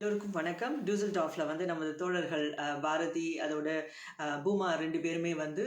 எல்லோருக்கும் வணக்கம். டூசல் டாஃப்ல வந்து நமது தோழர்கள் பாரதி அதோட பூமா ரெண்டு பேருமே வந்து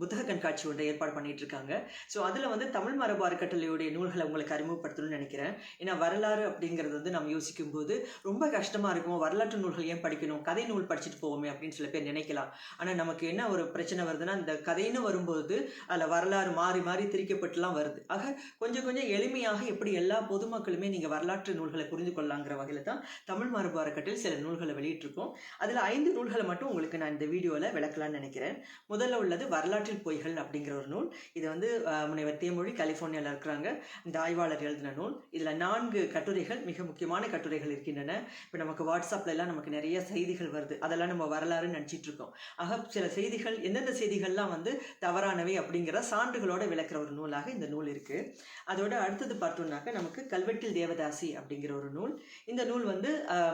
புத்தக கண்காட்சி ஒன்றை ஏற்பாடு பண்ணிட்டு இருக்காங்க ஸோ அதில் வந்து தமிழ் மரபு அறக்கட்டளையுடைய நூல்களை உங்களுக்கு அறிமுகப்படுத்தணும்னு நினைக்கிறேன். ஏன்னா வரலாறு அப்படிங்கிறது வந்து நம்ம யோசிக்கும் போது ரொம்ப கஷ்டமா இருக்கும். வரலாற்று நூல்கள் ஏன் படிக்கணும்? கதை நூல் படிச்சுட்டு போவோமே அப்படின்னு சில பேர் நினைக்கலாம். ஆனால் நமக்கு என்ன ஒரு பிரச்சனை வருதுன்னா இந்த கதைன்னு வரும்போது அதில் வரலாறு மாறி மாறி திரிக்கப்பட்டுலாம் வருது. ஆக கொஞ்சம் கொஞ்சம் எளிமையாக எப்படி எல்லா பொதுமக்களுமே நீங்கள் வரலாற்று நூல்களை புரிந்து கொள்ளலாங்கிற வகையில் தான் தமிழ் மரபு அறக்கட்டில் சில நூல்களை வெளியிட்டிருக்கோம். அதில் ஐந்து நூல்களை மட்டும் உங்களுக்கு நான் இந்த வீடியோவில் விளக்கலாம்னு நினைக்கிறேன். முதல்ல உள்ளது வரலாற்றில் பொய்கள் அப்படிங்கிற ஒரு நூல். இது வந்து முனைவர் தேமொழி கலிஃபோர்னியாவில் இருக்கிறாங்க. இந்த ஆய்வாளர் எழுதின நூல். இதில் நான்கு கட்டுரைகள் மிக முக்கியமான கட்டுரைகள் இருக்கின்றன. இப்போ நமக்கு வாட்ஸ்அப்ல எல்லாம் நமக்கு நிறைய செய்திகள் வருது. அதெல்லாம் நம்ம வரலாறுன்னு நினச்சிட்டு இருக்கோம். ஆக சில செய்திகள் எந்தெந்த செய்திகள்லாம் வந்து தவறானவை அப்படிங்கிற சான்றுகளோட விளக்குற ஒரு நூலாக இந்த நூல் இருக்கு. அதோட அடுத்தது பார்த்தோம்னாக்க நமக்கு கல்வெட்டில் தேவதாசி அப்படிங்கிற ஒரு நூல். இந்த நூல் வந்து வந்து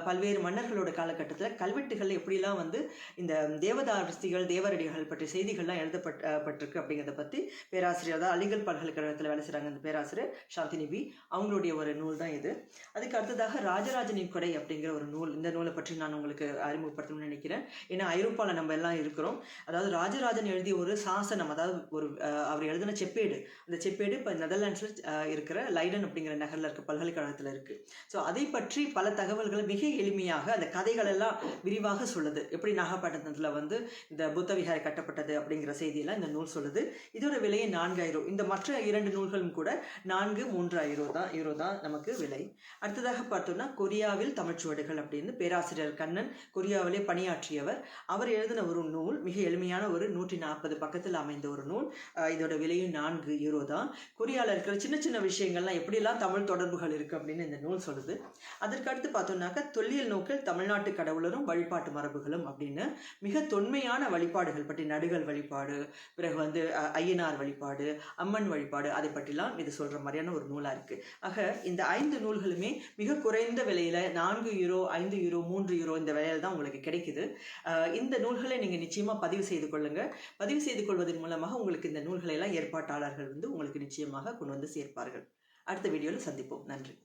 பல்வேறு மன்னர்களோட காலகட்டத்தில் கல்வெட்டுகள் எப்படிலாம் வந்து இந்த தேவதாரிகள் தேவரடிகள் பற்றிய செய்திகள்லாம் எழுதப்பட்டப்பட்டிருக்கு அப்படிங்கிறத பற்றி பேராசிரியர் அதாவது அலிகல் பல்கலைக்கழகத்தில் வேலை செய்கிறாங்க அந்த பேராசிரியர் சாந்தினிபி அவங்களுடைய ஒரு நூல் தான் இது. அதுக்கு அடுத்ததாக ராஜராஜனின் கொடை அப்படிங்கிற ஒரு நூல். இந்த நூலை பற்றி நான் உங்களுக்கு அறிமுகப்படுத்தணும்னு நினைக்கிறேன். ஏன்னா ஐரோப்பாவில் நம்ம எல்லாம் இருக்கிறோம். அதாவது ராஜராஜன் எழுதிய ஒரு சாசனம் அதாவது ஒரு அவர் எழுதின செப்பேடு. அந்த செப்பேடு இப்போ நெதர்லாண்ட்ஸில் இருக்கிற லைடன் அப்படிங்கிற நகரில் இருக்க பல்கலைக்கழகத்தில் இருக்கு. ஸோ அதை பற்றி பல தகவல்களை மிக எளிமையாக அந்த கதைகள் எல்லாம் விரிவாக சொல்லுது. எப்படி நாகப்பட்டினத்தில் வந்து இந்த புத்த விகாரை கட்டப்பட்டது அப்படிங்கிற செய்தியெல்லாம் இந்த நூல் சொல்லுது. இதோட விலையை நான்கு இந்த மற்ற இரண்டு நூல்களும் கூட நான்கு மூன்று தான் யூரோ தான் நமக்கு விலை. அடுத்ததாக பார்த்தோம்னா கொரியாவில் தமிழ்ச்சுவடுகள் அப்படின்னு பேராசிரியர் கண்ணன் கொரியாவிலே பணியாற்றியவர். அவர் எழுதின ஒரு நூல் மிக எளிமையான ஒரு நூற்றி நாற்பது பக்கத்தில் அமைந்த ஒரு நூல். இதோட விலையும் நான்கு யூரோ தான். கொரியாவில் இருக்கிற சின்ன சின்ன விஷயங்கள்லாம் எப்படிலாம் தமிழ் தொடர்புகள் இருக்குது அப்படின்னு இந்த நூல் சொல்லுது. அதற்கு அடுத்து பார்த்தோம்னாக்க தொல்லியல் நோக்கில் தமிழ்நாட்டு கடவுளரும் வழிபாட்டு மரபுகளும் அப்படின்னு மிக தொன்மையான வழிபாடுகள் பற்றி நடுகள் வழிபாடு பிறகு வந்து ஐயனார் வழிபாடு அம்மன் வழிபாடு அதை பற்றிலாம் இது சொல்கிற மாதிரியான ஒரு நூலாக இருக்குது ஆக இந்த ஐந்து நூல்களுமே மிக குறைந்த விலையில் நான்கு யூரோ ஐந்து யூரோ மூன்று யூரோ இந்த விலையில் தான் உங்களுக்கு கிடைக்குது. இந்த நூல்களை நீங்கள் நிச்சயமாக பதிவு செய்து கொள்ளுங்கள் பதிவு செய்து கொள்வதன் மூலமாக உங்களுக்கு இந்த நூல்களை எல்லாம் ஏற்பாட்டாளர்கள் வந்து உங்களுக்கு நிச்சயமாக கொண்டு வந்து சேர்ப்பார்கள். அடுத்த வீடியோவில் சந்திப்போம். நன்றி.